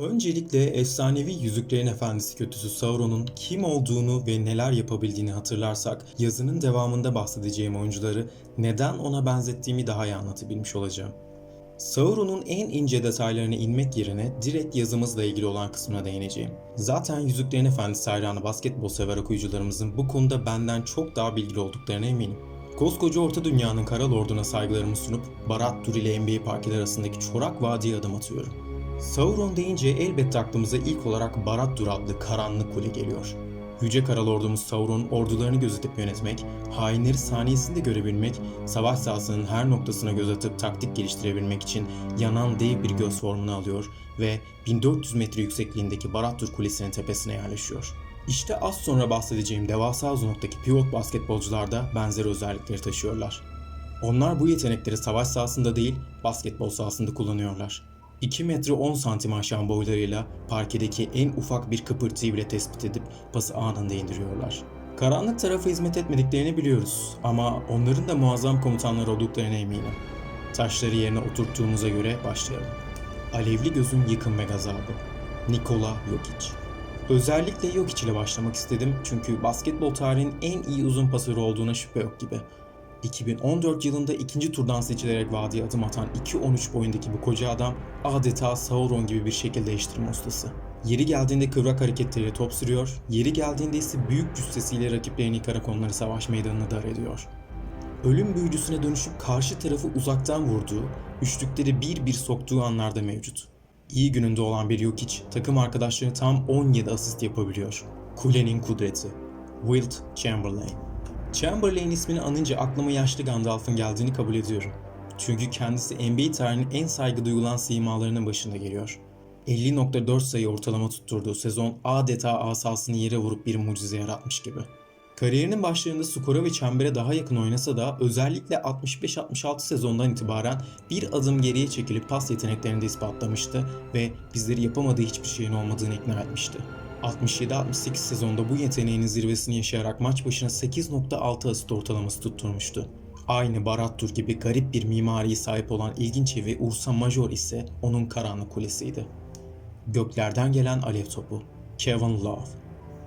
Öncelikle efsanevi Yüzüklerin Efendisi kötüsü Sauron'un kim olduğunu ve neler yapabildiğini hatırlarsak yazının devamında bahsedeceğim oyuncuları neden ona benzettiğimi daha iyi anlatabilmiş olacağım. Sauron'un en ince detaylarına inmek yerine direkt yazımızla ilgili olan kısmına değineceğim. Zaten Yüzüklerin Efendisi hayranı basketbol sever okuyucularımızın bu konuda benden çok daha bilgili olduklarına eminim. Koskoca Orta Dünya'nın Kara Lordu'na saygılarımı sunup Barad-dûr ile NBA parkeli arasındaki çorak vadiye adım atıyorum. Sauron deyince elbette aklımıza ilk olarak Barad-dûr adlı karanlık kule geliyor. Yüce Kara Lordumuz Sauron ordularını gözetip yönetmek, hainleri saniyesinde görebilmek, savaş sahasının her noktasına göz atıp taktik geliştirebilmek için yanan dev bir göz formunu alıyor ve 1400 metre yüksekliğindeki Barad-dûr Kulesi'nin tepesine yerleşiyor. İşte az sonra bahsedeceğim devasa uzunluktaki pivot basketbolcular da benzer özellikleri taşıyorlar. Onlar bu yetenekleri savaş sahasında değil, basketbol sahasında kullanıyorlar. 2 metre 10 santim aşan boylarıyla parkedeki en ufak bir kıpırtıyı bile tespit edip pası anında indiriyorlar. Karanlık tarafa hizmet etmediklerini biliyoruz ama onların da muazzam komutanlar olduklarına eminim. Taşları yerine oturttuğumuza göre başlayalım. Alevli gözün yıkım ve gazabı. Nikola Jokic. Özellikle Jokic ile başlamak istedim çünkü basketbol tarihinin en iyi uzun pasörü olduğuna şüphe yok gibi. 2014 yılında ikinci turdan seçilerek vadiye adım atan 2.13 boyundaki bu koca adam adeta Sauron gibi bir şekil değiştirme ustası. Yeri geldiğinde kıvrak hareketleriyle top sürüyor, yeri geldiğinde ise büyük cüssesiyle rakiplerini yıkarak onları savaş meydanına dar ediyor. Ölüm büyücüsüne dönüşüp karşı tarafı uzaktan vurduğu, üçlükleri bir bir soktuğu anlarda mevcut. İyi gününde olan bir Jokic, takım arkadaşlarına tam 17 asist yapabiliyor. Kulenin kudreti. Wilt Chamberlain. Chamberlain ismini anınca aklıma yaşlı Gandalf'ın geldiğini kabul ediyorum. Çünkü kendisi NBA tarihinin en saygı duyulan simalarının başında geliyor. 50.4 sayı ortalama tutturduğu sezon adeta asasını yere vurup bir mucize yaratmış gibi. Kariyerinin başlarında skora ve çembere daha yakın oynasa da özellikle 65-66 sezondan itibaren bir adım geriye çekilip pas yeteneklerini de ispatlamıştı ve bizleri yapamadığı hiçbir şeyin olmadığını ikna etmişti. 67-68 sezonda bu yeteneğinin zirvesini yaşayarak maç başına 8.6 asist ortalaması tutturmuştu. Aynı Barad-dûr gibi garip bir mimariye sahip olan ilginç evi Ursa Major ise onun karanlık kulesiydi. Göklerden gelen alev topu. Kevin Love.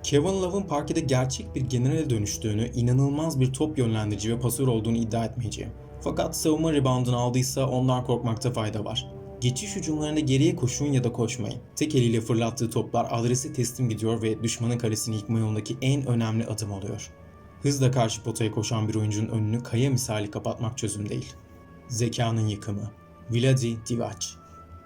Kevin Love'ın parkede gerçek bir generale dönüştüğünü, inanılmaz bir top yönlendirici ve pasör olduğunu iddia etmeyeceğim. Fakat savunma reboundunu aldıysa ondan korkmakta fayda var. Geçiş hücumlarında geriye koşun ya da koşmayın. Tek eliyle fırlattığı toplar adrese teslim gidiyor ve düşmanın kalesini yıkma yolundaki en önemli adım oluyor. Hızla karşı potaya koşan bir oyuncunun önünü kaya misali kapatmak çözüm değil. Zekanın yıkımı. Vladi Divac.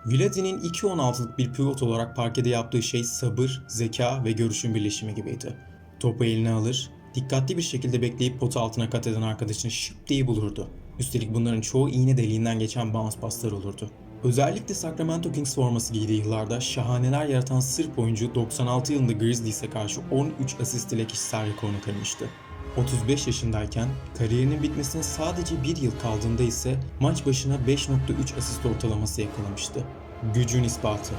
Vladi'nin 2.16'lık bir pivot olarak parkede yaptığı şey sabır, zeka ve görüşün birleşimi gibiydi. Topu eline alır, dikkatli bir şekilde bekleyip pot altına kat eden arkadaşını şıp diye bulurdu. Üstelik bunların çoğu iğne deliğinden geçen bounce paslar olurdu. Özellikle Sacramento Kings forması giydiği yıllarda şahaneler yaratan Sırp oyuncu 96 yılında Grizzlies'e karşı 13 asist ile kişisel rekorunu kırmıştı. 35 yaşındayken kariyerinin bitmesine sadece bir yıl kaldığında ise maç başına 5.3 asist ortalaması yakalamıştı. Gücün ispatı.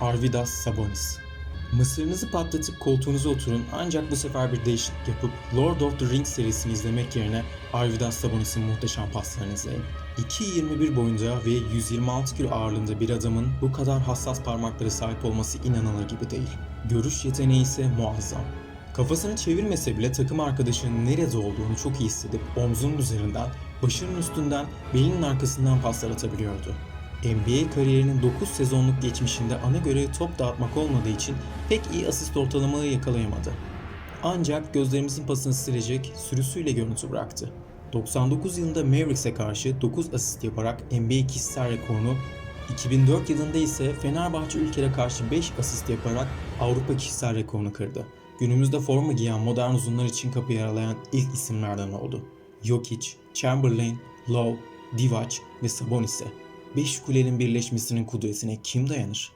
Arvidas Sabonis. Mısırınızı patlatıp koltuğunuza oturun ancak bu sefer bir değişiklik yapıp Lord of the Rings serisini izlemek yerine Arvidas Sabonis'in muhteşem paslarını izleyin. 2.21 boyunca ve 126 kilo ağırlığında bir adamın bu kadar hassas parmaklara sahip olması inanılır gibi değil. Görüş yeteneği ise muazzam. Kafasını çevirmese bile takım arkadaşının nerede olduğunu çok iyi hissedip omzunun üzerinden, başının üstünden, belinin arkasından paslar atabiliyordu. NBA kariyerinin 9 sezonluk geçmişinde ana görevi top dağıtmak olmadığı için pek iyi asist ortalamaları yakalayamadı. Ancak gözlerimizin pasını silecek sürüsüyle görüntü bıraktı. 99 yılında Mavericks'e karşı 9 asist yaparak NBA kişisel rekorunu 2004 yılında ise Fenerbahçe ülkere karşı 5 asist yaparak Avrupa kişisel rekorunu kırdı. Günümüzde forma giyen modern uzunlar için kapıyı aralayan ilk isimlerden oldu. Jokic, Chamberlain, Love, Divac ve Sabonis'e 5 kulenin birleşmesinin kudretine kim dayanır?